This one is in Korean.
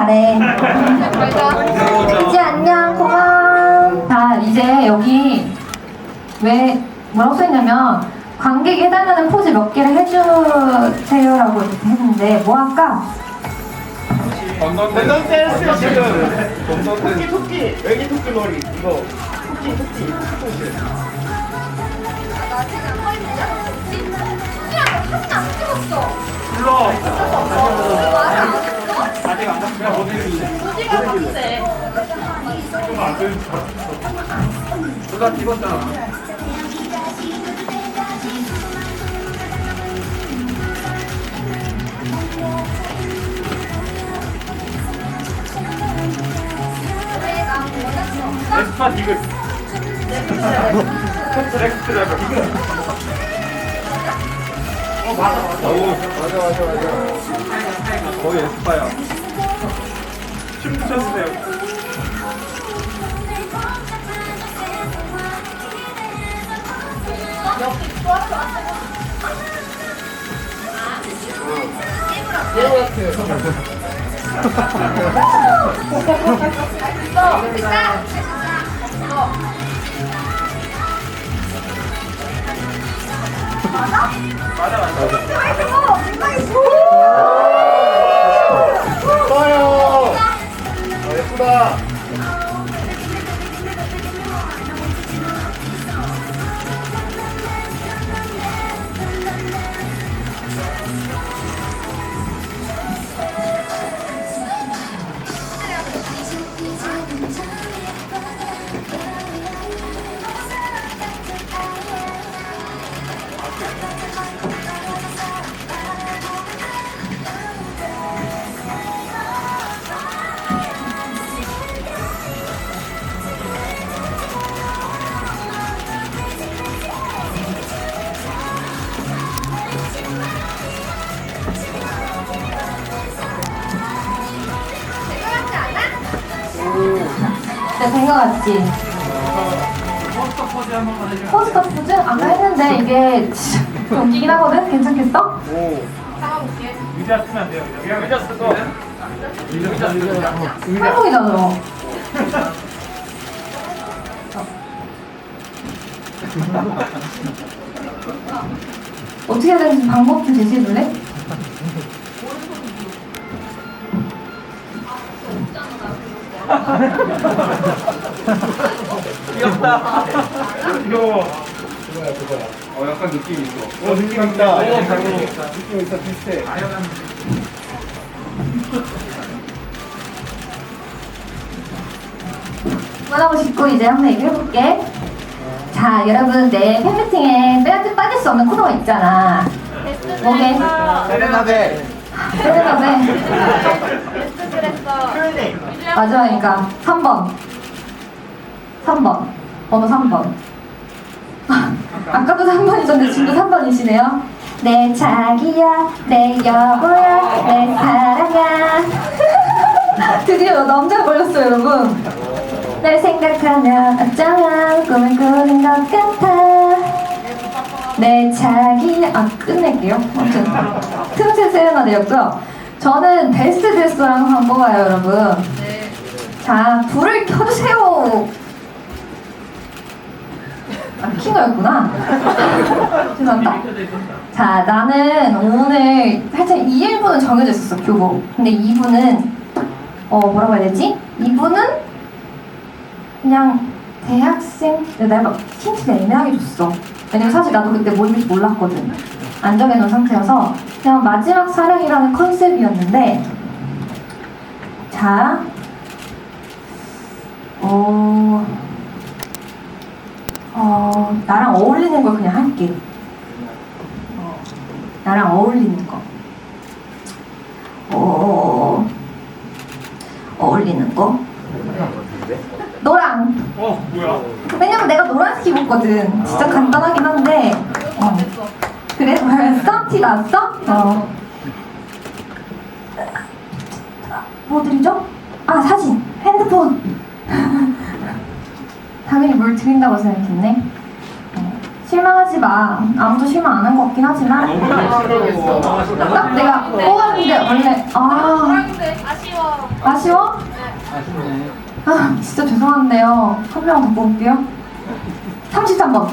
잘해. 이제 안녕, 고마워. 자, 이제 여기 왜 뭐라고 써있냐면 관객이 해달라는 포즈 몇 개를 해주세요라고 이렇게 했는데 뭐 할까? 던던 댄스? 지금 토끼 토끼. 애기 토끼 머리. 이거 토끼. 토끼 토끼 누가 찍었잖아. 에스파 디귿. 넥스트 레벨 어 맞아 맞아. 오 맞아 맞아 맞아. 거의 에스파야. 춤 췄어요 예쁘다 진짜 된거 같지? 포스터 포즈 한 번만 해줘 포스터 포즈? 아까 했는데 이게 진짜 좀 웃기긴 하거든? 괜찮겠어? 오 의자 쓰면 안 돼요 그냥 의자 쓰고 의자 의자 한국이잖아 너. 어떻게 해야 되는지 방법 좀 제시해 줄래? 귀엽다. 귀여워. 어 약간 느낌 있어. 어 느낌 있다. 오 느낌 있다. 느낌 있다 비슷해. 그만하고 싶고 이제 한번 얘기해볼게. 자, 여러분 내 팬미팅에 빼앗 빠질 수 없는 코너가 있잖아. 뭐게? 세레나데 세레나데. 마지막이니까 3번. 3번. 번호 3번. 아까도 3번이셨는데 지금도 3번이시네요. 내 자기야, 내 여보야, 내 사랑아. 드디어 남자 걸렸어요, 여러분. 날 생각하면 어쩌면 꿈을 꾸는 것 같아. 내 자기 아 끝낼게요. 아무튼 틈새 세레나데였고요. 저는 베스트 드레스랑 한번 뽑아요, 여러분. 자, 불을 켜주세요. 아, 킨 거였구나. 죄송합니다. 자, 나는 오늘 살짝 2일분은 정해져 있었어, 교복. 근데 2분은, 어, 뭐라고 해야 되지? 2분은 그냥 대학생, 내가 막 힌트를 애매하게 줬어. 왜냐면 사실 나도 그때 뭐 입을지 몰랐거든. 안 정해놓은 상태여서 그냥 마지막 사랑이라는 컨셉이었는데 자, 어, 어, 나랑 어울리는 걸 그냥 할게. 어, 나랑 어울리는 거. 어, 어울리는 거. 노랑. 어 뭐야 왜냐면 내가 노란색 입었거든. 진짜 간단하긴 한데. 어. 그래? 벌써? 티 났어? 어. 뭐 드리죠? 아, 사진. 핸드폰. 당연히 뭘 드린다고 생각했네. 어, 실망하지 마. 아무도 실망 안 한 것 같긴 하지만. 딱 내가 뽑았는데 원래 아 아쉬워. 아쉬워? 아쉽네. 아 진짜 죄송한데요. 한 명 더 뽑을게요. 33번.